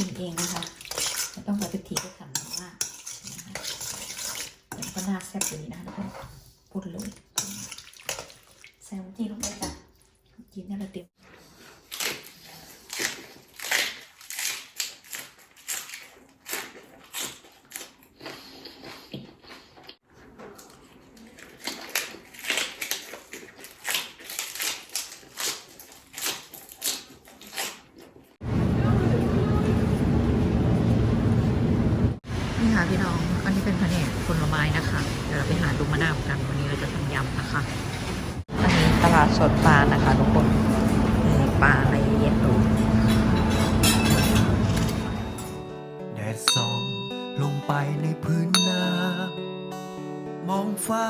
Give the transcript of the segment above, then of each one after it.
ชินเองนะคะไม่ต้องไปพิธีก็ทำมากนะคะแต่ก็น่าแซ่บดีนะทุกคนพูดเลยแซลมอนจีลงไปจ้ะกินนี่เราเต็ม นี่ค่ะพี่น้อง อันนี้เป็นแผนกผลไม้นะคะ เดี๋ยวเราไปหาดูมะนาวกัน วันนี้เราจะทำยำนะคะ อันนี้ตลาดสดปลานะคะทุกคนมีปลาอะไรเยอะดูแดดส่องลงไปในพื้นน้ำมองฟ้า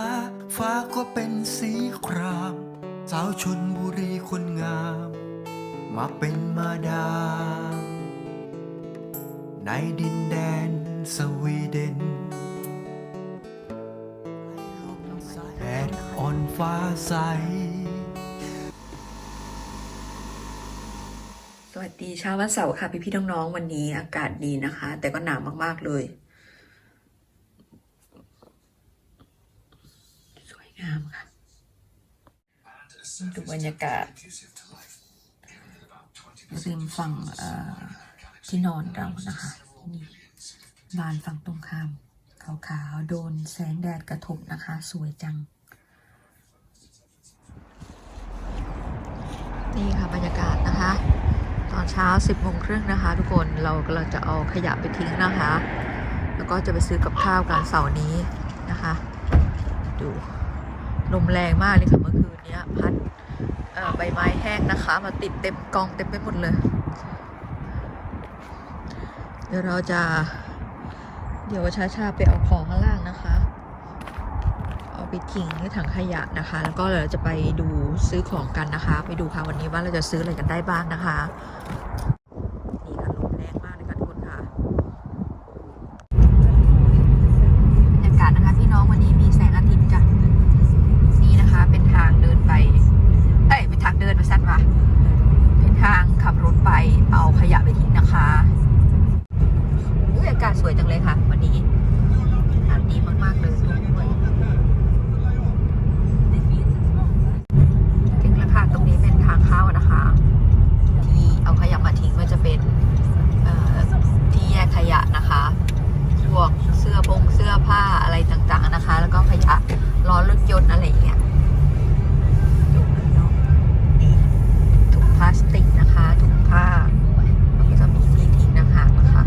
ฟ้าก็เป็นสีคราม สาวชนบุรีคนงาม มาเป็นมาดามในดินแดน สวีเดนแดดอ่อนฟ้าใส สวัสดีเช้าวันเสาร์ค่ะพี่พี่น้องๆวันนี้อากาศดีนะคะ แต่ก็หนาวมากๆเลย สวยงามค่ะดูบรรยากาศริมฝั่งที่นอนเรานะคะนี่ บานฝั่งตรงข้าม ขาวๆ โดนแสงแดดกระทบนะคะ สวยจัง นี่ค่ะบรรยากาศนะคะ ตอนเช้า 10โมงครึ่งนะคะ ทุกคนเรากำลังจะเอาขยะไปทิ้งนะคะ แล้วก็จะไปซื้อกับข้าวกันเสาร์นี้นะคะ ดูลมแรงมากเลยค่ะเมื่อคืนนี้พัดใบไม้แห้งนะคะ มาติดเต็มกองเต็มไปหมดเลย เดี๋ยวเราจะ เดี๋ยวช้าชาๆไปเอาของข้างล่างนะคะ เอาไปทิ้งในถังขยะนะคะ แล้วก็เราจะไปดูซื้อของกันนะคะ ไปดูค่ะวันนี้ว่าเราจะซื้ออะไรกันได้บ้างนะคะ นี่ค่ะลมแรงมากเลยค่ะทุกคนค่ะ บรรยากาศนะคะพี่น้องวันนี้มีแสงอาทิตย์จ้ะนี่นะคะ เป็นทางเดินไป เอ้ยเป็นทางเดินไปสั้นวะเป็นทางขับรถไปเอาขยะไปทิ้งนะคะอุ้ยอากาศสวยจังเลยค่ะ วันนี้อากาศดีมากๆเลยทุกคนถึงแล้วค่ะตรงนี้เป็นทางเข้านะคะ ที่เอาขยะมาทิ้งก็จะเป็นเอ่อที่แยกขยะนะคะ พวกเสื้อพงเสื้อผ้าอะไรต่างๆนะคะ แล้วก็ขยะล้อรถยนต์อะไรอย่างเงี้ยดูเนาะนี่ถุงพลาสติกนะคะถุงผ้าแล้วก็จะมีที่ทิ้งนะคะนะคะ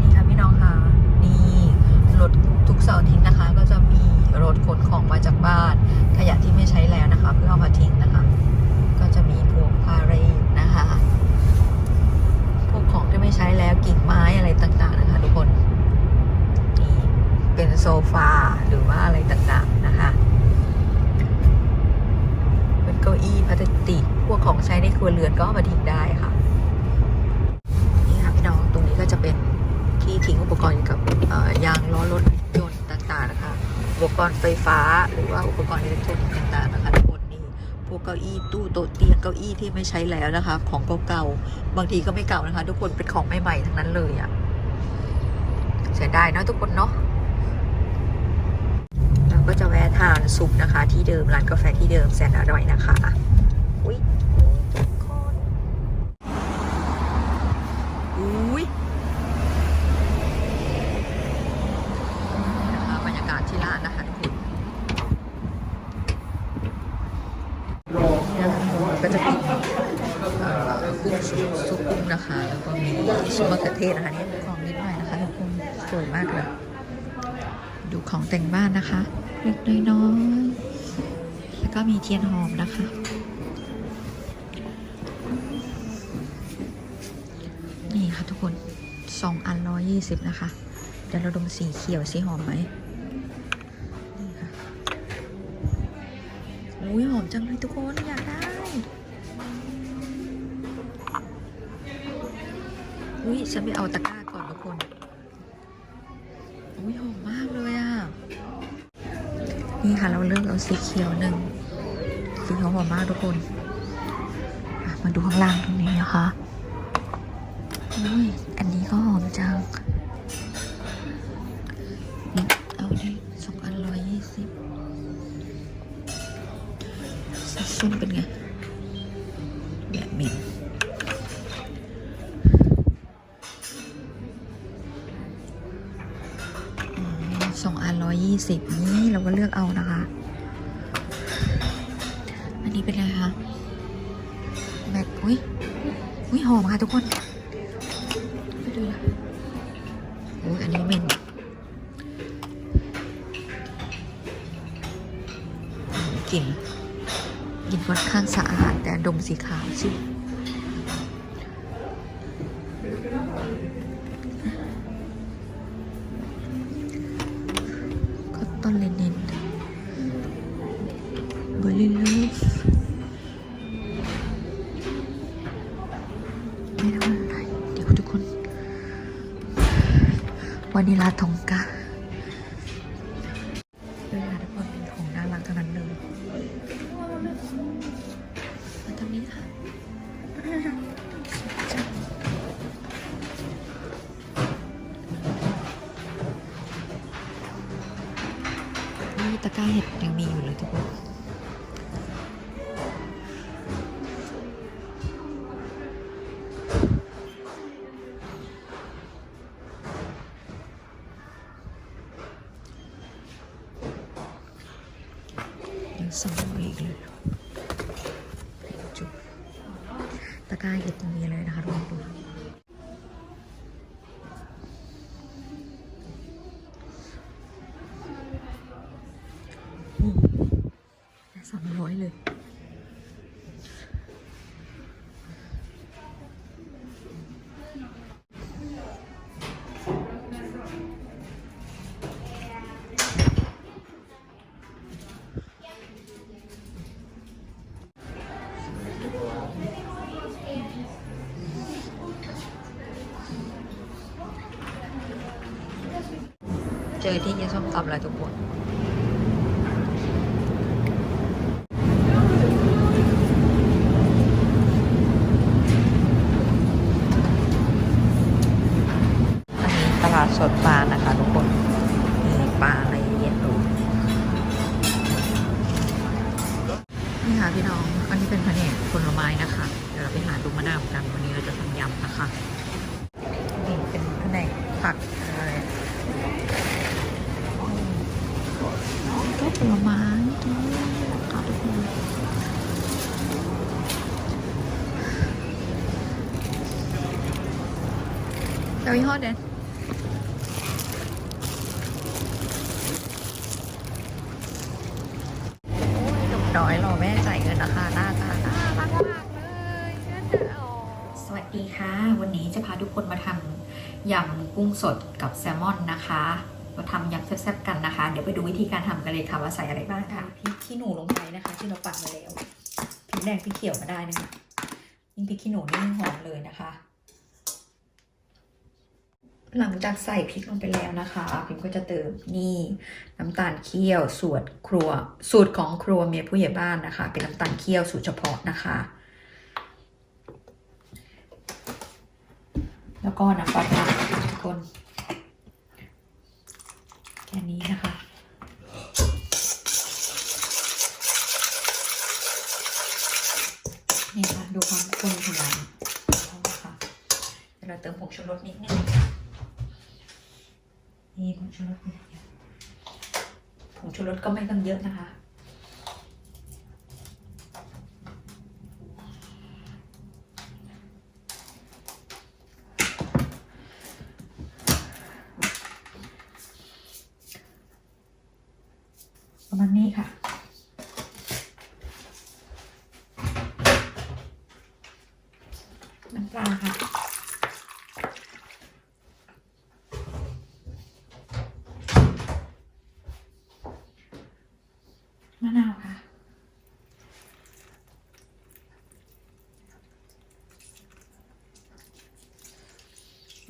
นี่ค่ะพี่น้องค่ะนี่รถทุกเสาร์อาทิตย์นะคะ ก็จะมีรถขนของมาจากบ้าน ขยะที่ไม่ใช้แล้วนะคะ เพื่อเอามาทิ้งนะคะ ก็จะมีพวกพาเรดนะคะ พวกของที่ไม่ใช้แล้วกิ่งไม้อะไรต่างๆนะคะ ทุกคนนี่เป็นโซฟาหรือว่าอะไรต่างๆนะคะ เป็นเก้าอี้พลาสติกพวกของใช้ในครัวเรือนก็เอามาทิ้งได้ค่ะ นี่ค่ะพี่น้องตรงนี้ก็จะเป็นที่ทิ้งอุปกรณ์เกี่ยวกับเอ่อยางล้อรถยนต์ต่างๆนะคะ อุปกรณ์ไฟฟ้าหรือว่าอุป กรณ์อิเล็กทรอนิกส์ต่างๆนะคะทุกคนนี่พวกเก้าอี้ตู้โต๊ะเตียงเก้าอี้ที่ไม่ใช้แล้วนะคะ ของเก่าๆบางทีก็ไม่เก่านะคะ ทุกคนเป็นของใหม่ๆทั้งนั้นเลยอะ่ะเสียดายเนาะทุกคนเนาะเราก็จะแวะทานซุปนะคะ ที่เดิมร้านกาแฟที่เดิมแสนอร่อยนะคะอุ้ยทุกคนอุ้ย นะคะบรรยากาศที่ร้านนะคะทุกคนนี่นะคะก็จะเป็นเอ่อกุ้ง ซุปกุ้งนะคะ แล้วก็มีซุปมะเขือเทศนะคะนี่ของนิดหน่อยนะคะทุกคนสวยมากเลย ดูของแต่งบ้านนะคะเล็กน้อยๆแล้วก็มีเทียนหอมนะคะ นี่ค่ะทุกคนสองอันร้อยยี่สิบนะคะ เดี๋ยวเราดมสีเขียวสีหอมไหมนี่ค่ะอุ้ยหอมจังเลยทุกคนอยากได้ อุ้ยฉันไปเอาตะกร้าก่อนทุกคน อุ้ยหอมมากเลยอะ นี่ค่ะเราเลือกเอาสีเขียวหนึ่ง สีเขียวหอมมากทุกคน มาดูข้างล่างตรงนี้นะคะ อุ้ย อันนี้ก็หอมจังเอาดิสองอันร้อยยี่สิบส้มเป็นไงแบบมินอืมสองอันร้อยยี่ สิบนี่เราก็เลือกเอานะคะ อันนี้เป็นอะไรคะแบกอุ้ยอุ้ยหอมค่ะทุกคนไปดูนะโอ้ยอันนี้เหม็นกลิ่นกลิ่นค่อนข้างสะอาดแต่ดมสีขาวสิก็ เดี๋ยวทุกคนวานิลาทองกาเวลาทุกคนเป็นของน่ารักทั้งนั้นเลยมาตรงนี้ค่ะนี่ตะกร้าเห็ดยังมีอยู่เลยทุกคน อยเลย เจอที่ยส้มตำแล้วทุกคนอันนี้ตลาดสดปลานะคะทุกคน มีปลาอะไรเยอะดูนี่ค่ะพี่น้อง อันนี้เป็นแผนกผลไม้นะคะ เดี๋ยวเราไปหาดูมะนาวกัน วันนี้เราจะทำยำนะ ค่ะนี่เป็นแผนกผักอะไรก็ผลไม้ด้วยค่ะทุกคนเอายี่ห้อเด่น ดีค่ะ วันนี้จะพาทุกคนมาทำยำกุ้งสดกับแซลมอนนะคะ มาทำยำแซ่บๆกันนะคะ เดี๋ยวไปดูวิธีการทำกันเลยค่ะว่าใส่อะไรบ้างค่ะพริกขี้หนูลงไปนะคะ ที่เราปั่นมาแล้วพริกแดงพริกเขียวมาได้นะคะยิ่งพริกขี้หนูนี่ยิ่งหอมเลยนะคะ หลังจากใส่พริกลงไปแล้วนะคะพิมก็จะเติมนี่น้ำตาลเคี่ยวสูตรครัว สูตรของครัวเมียผู้ใหญ่บ้านนะคะ เป็นน้ำตาลเคี่ยวสูตรเฉพาะนะคะ แล้วก็น้ำปลาทุกคนแค่นี้นะคะ นี่ค่ะ ดูความข้นของมันนะคะเดี๋ยวเราเติมผงชูรสนิดนึงนี่ผงชูรสผงชูรสก็ไม่ต้องเยอะนะคะมาณนี้ค่ะ น้ำปลาค่ะ มะนาวค่ะ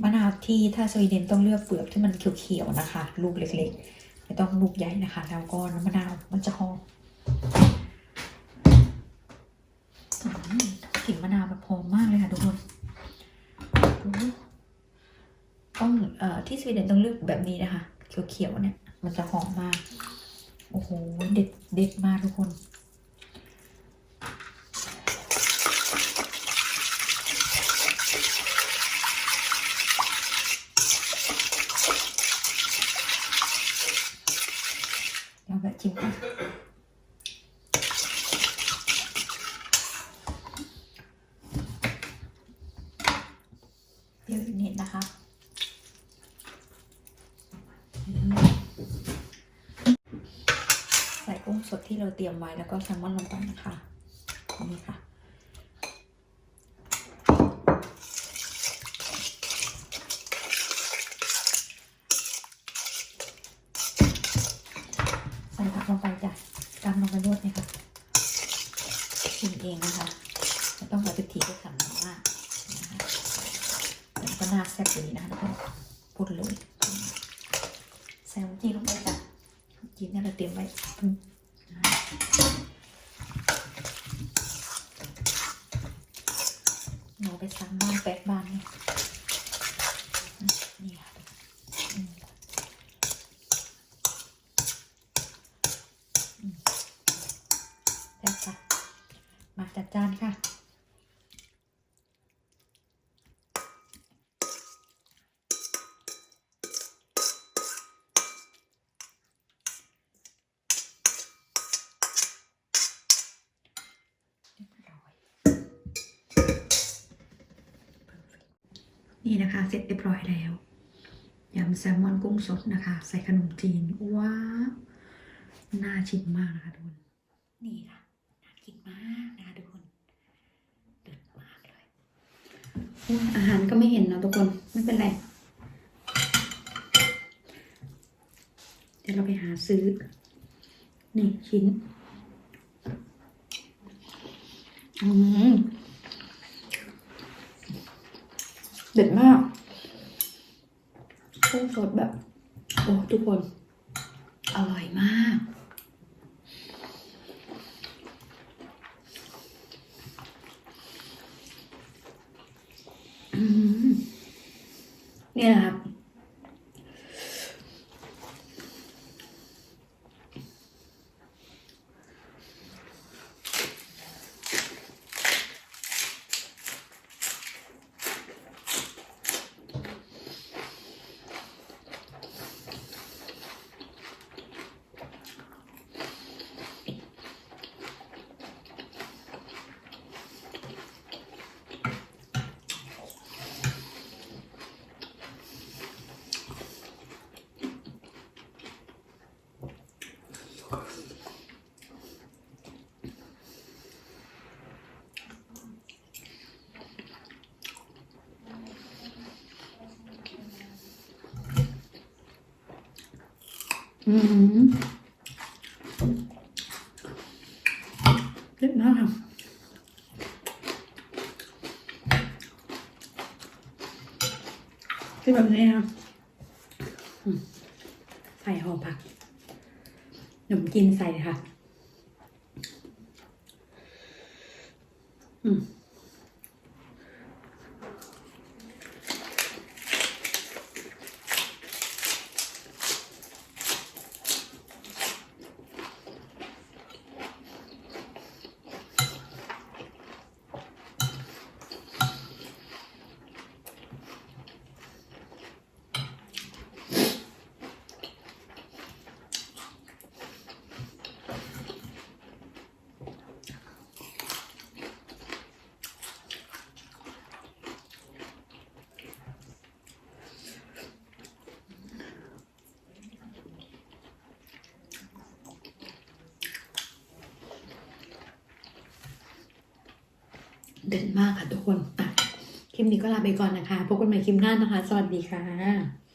มะนาวที่ถ้าสวีเดนต้องเลือกเปลือกที่มันเขียวๆนะคะ ลูกเล็กๆ ไม่ต้องลูกใหญ่นะคะ แล้วก็น้ำมะนาวมันจะหอมอืมกลิ่นมะนาวแบบหอมมากเลยค่ะทุกคนดูเอ่อที่สวีเดนต้องเลือกแบบนี้นะคะ เขียวๆเนี่ยมันจะหอมมาก โอ้โห เด็ดเด็ดมากทุกคนลองแบบชิมก่อนเดี๋ยวอีกนิดนะคะอืมใสดที่เราเตรียมไว้แล้วก็แซลมอนลงไปนะคะนี่ค่ะใส่ผักลงไปจ้ะตามลงไปนวดเลยค่ะชิมเองนะคะไม่ต้องเอาไปถีบไปขันมากนะคะแต่ก็น่าแซ่บอยู่ดีนะคะทุกคนพูดเลยใส่น้ำจิ้มลงไปจ้ะจิ้มเนี่ยเราเตรียมไว้อืมเราไปซักบ้านแปะบ้านเนี่ยนี่ค่ะอืม ได้ค่ะ มาจัดจานค่ะ นี่นะคะ เสร็จเรียบร้อยแล้วยำแซลมอนกุ้งสดนะคะ ใส่ขนมจีน ว้าว น่าชิมมากนะคะทุกคนนี่ค่ะ กินมากนะคะทุกคนเด็ดมากเลยอ้ยอาหารก็ไม่เห็นนะทุกคนไม่เป็นไรเดี๋ยวเราไปหาซื้อนี่ชิ้นอืมเด็ดมากกุ้งสดแบบ โอ้ ทุกคน อร่อยมาก อืม เนี่ยนะครับ อืมเด็ดมากค่ะคือแบบนี้ค่ะใส่ห่อผักขนมกินใส่ค่ะ อืม เด่นมากค่ะทุกคนอะคลิปนี้ก็ลาไปก่อนนะคะ พบกันใหม่คลิปหน้านะคะ สวัสดีค่ะ